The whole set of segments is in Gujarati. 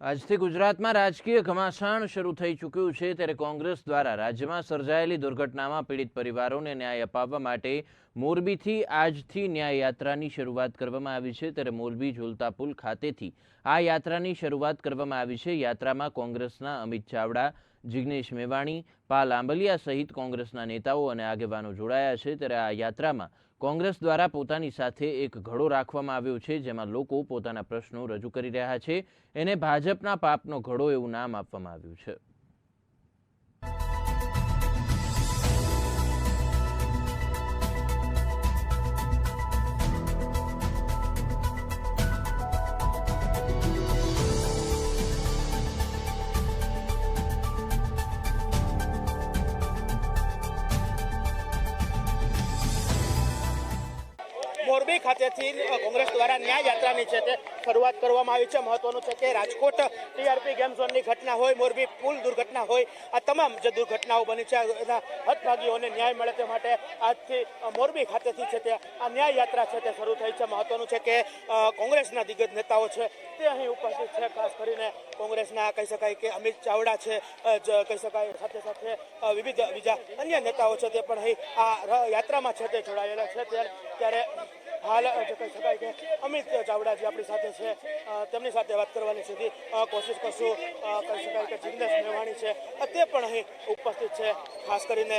આજથી ગુજરાતમાં રાજકીય ઘમાસાણ શરૂ થઈ ચૂક્યું છે ત્યારે કોંગ્રેસ દ્વારા રાજ્યમાં સર્જાયેલી દુર્ઘટનામાં પીડિત પરિવારોને ન્યાય અપાવવા માટે મોરબીથી આજથી ન્યાય યાત્રાની શરૂઆત કરવામાં આવી છે. ત્યારે મોરબી ઝુલતા પુલ ખાતેથી આ યાત્રાની શરૂઆત કરવામાં આવી છે. યાત્રામાં કોંગ્રેસના અમિત ચાવડા, જિગ્નેશ મેવાણી, પાલ આંબલિયા સહિત કોંગ્રેસના નેતાઓ અને આગેવાનો જોડાયા છે. ત્યારે આ યાત્રામાં કોંગ્રેસ દ્વારા પોતાની સાથે એક ઘડો રાખવામાં આવ્યો છે, જેમાં લોકો પોતાના પ્રશ્નો રજૂ કરી રહ્યા છે. એને ભાજપના પાપનો ઘડો એવું નામ આપવામાં આવ્યું છે. મોરબી ખાતેથી કોંગ્રેસ દ્વારા ન્યાય યાત્રાની છે તે શરૂઆત કરવામાં આવી છે. મહત્વનું છે કે રાજકોટ ટીઆરપી ગેમ ઝોનની ઘટના હોય, મોરબી પુલ દુર્ઘટના હોય, આ તમામ જે દુર્ઘટનાઓ બની છે, એના હદભાગીઓને ન્યાય મળે તે માટે આજથી મોરબી ખાતેથી છે તે આ ન્યાય યાત્રા છે તે શરૂ થઈ છે. મહત્વનું છે કે કોંગ્રેસના દિગ્ગજ નેતાઓ છે તે અહીં ઉપસ્થિત છે. ખાસ કરીને કોંગ્રેસના કહી શકાય કે અમિત ચાવડા છે કહી શકાય, સાથે સાથે વિવિધ બીજા અન્ય નેતાઓ છે તે પણ અહીં આ યાત્રામાં છે તે જોડાયેલા છે. ત્યારે હાલ જે કહી શકાય કે અમિત ચાવડાજી આપણી સાથે છે. તેમની સાથે વાત કરવાની સીધી કોશિશ કરશું કહી શકાય કે જિગ્નેશ મેવાણી છે તે પણ અહીં ઉપસ્થિત છે. ખાસ કરીને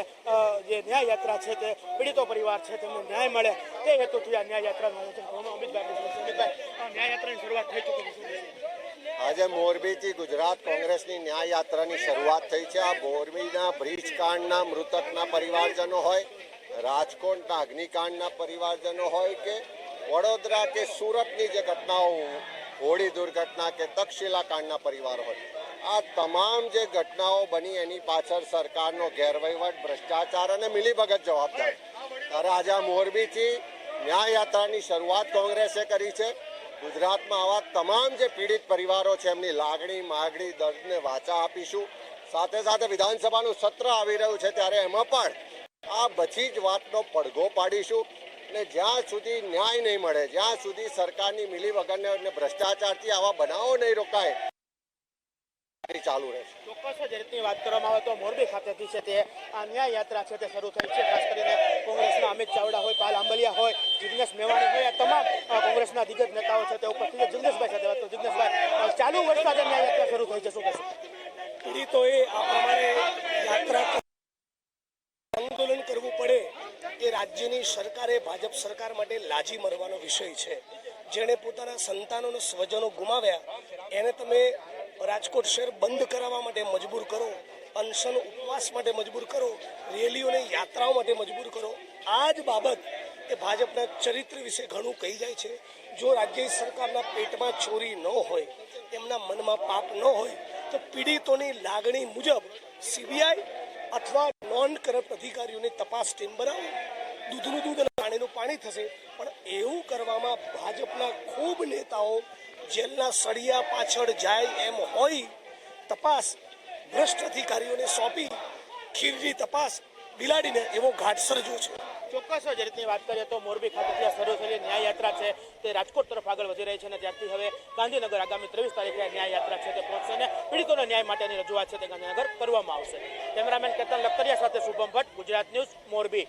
જે ન્યાય યાત્રા છે તે, પીડિતો પરિવાર છે, તેમને ન્યાય મળે તે હેતુથી આ ન્યાય યાત્રાનું આયોજન અમિતભાઈ. અમિતભાઈ ન્યાય શરૂઆત થઈ ચૂકી છે. આજે મોરબીથી ગુજરાત કોંગ્રેસની ન્યાય યાત્રાની શરૂઆત થઈ છે. આ મોરબીના બ્રિજ કાંડના મૃતકના પરિવારજનો હોય રાજકોટના અગ્નિકાંડના પરિવારજનો હોય કે વડોદરા કે સુરતની જે ઘટનાઓ, હોળી દુર્ઘટના કે તક્ષશિલા કાંડના પરિવાર હોય, આ તમામ જે ઘટનાઓ બની એની પાછળ સરકારનો ગેરવહીવટ, ભ્રષ્ટાચાર અને મિલીભગત જવાબદાર. ત્યારે આજે આ મોરબીથી ન્યાય યાત્રાની શરૂઆત કોંગ્રેસે કરી છે. ગુજરાતમાં આવા તમામ જે પીડિત પરિવારો છે, એમની લાગણી, માગણી, દર્દને વાચા આપીશું. સાથે સાથે વિધાનસભાનું સત્ર આવી રહ્યું છે, ત્યારે એમાં પણ આ બધી જ વાતનો પડઘો પાડીશું અને જ્યાં સુધી ન્યાય નહીં મળે જ્યાં સુધી સરકારની મિલી વગરને ભ્રષ્ટાચારથી આવા બનાવો નહીં રોકાય ચાલુ રહેશે. ચોક્કસ જ રીતની વાત કરવામાં આવે તો મોરબી ખાતેથી છે તે આ ન્યાય યાત્રા છે તે શરૂ થઈ છે. ખાસ કરીને કોંગ્રેસના અમિત ચાવડા હોય પાલ આંબલિયા હોય જિગ્નેશ મેવાણી હોય આ તમામ કોંગ્રેસના દિગ્ગજ નેતાઓ છે તે ઉપસ્થિત છે. જિગ્નેશભાઈ સાથે વાત તો જિગ્નેશભાઈ ચાલુ વર્ષ સાથે ન્યાય યાત્રા શરૂ થઈ છે. શું કહેશો? પીડિતોએ આ પ્રમાણે યાત્રા એ રાજ્યની સરકારે ભાજપ સરકાર માટે લાજી મરવાનો વિષય છે. જેણે પોતાના સંતાનોને સ્વજનો ગુમાવ્યા, એને તમે રાજકોટ શહેર બંધ કરાવવા માટે મજબૂર કરો, અનશન ઉપવાસ માટે મજબૂર કરો, રેલીઓને યાત્રાઓ માટે મજબૂર કરો. આ જ બાબત એ ભાજપના ચરિત્ર વિશે ઘણું કહી જાય છે. જો રાજ્ય સરકારના પેટમાં ચોરી ન હોય, એમના મનમાં પાપ ન હોય, તો પીડિતોની લાગણી મુજબ સીબીઆઈ અથવા નોન કરપ્ટ અધિકારીઓની તપાસ ટીમ બનાવો. દૂધનું દૂધ અને પાણીનું પાણી થશે. પણ એવું કરવામાં ભાજપના ખૂબ નેતાઓ જેલના સળિયા પાછળ જાય એમ હોય, તપાસ ભ્રષ્ટ અધિકારીઓને સોંપી ખીરની તપાસ બિલાડીને એવો ઘાટ સર્જો છે. ચોક્કસ જ રીતની વાત કરીએ તો મોરબી ખાતે શરૂ થયેલી ન્યાય યાત્રા છે. તે રાજકોટ તરફ આગળ વધી રહી છે અને ત્યારથી હવે ગાંધીનગર આગામી ત્રેવીસ તારીખે ન્યાયયાત્રા ન્યાય યાત્રા છે તે પહોંચશે અને પીડિતોના ન્યાય માટેની રજૂઆત છે તે ગાંધીનગર કરવામાં આવશે. કેમેરામેન કેતન લખતરિયા સાથે શુભમ ભટ્ટ, ગુજરાત ન્યૂઝ, મોરબી.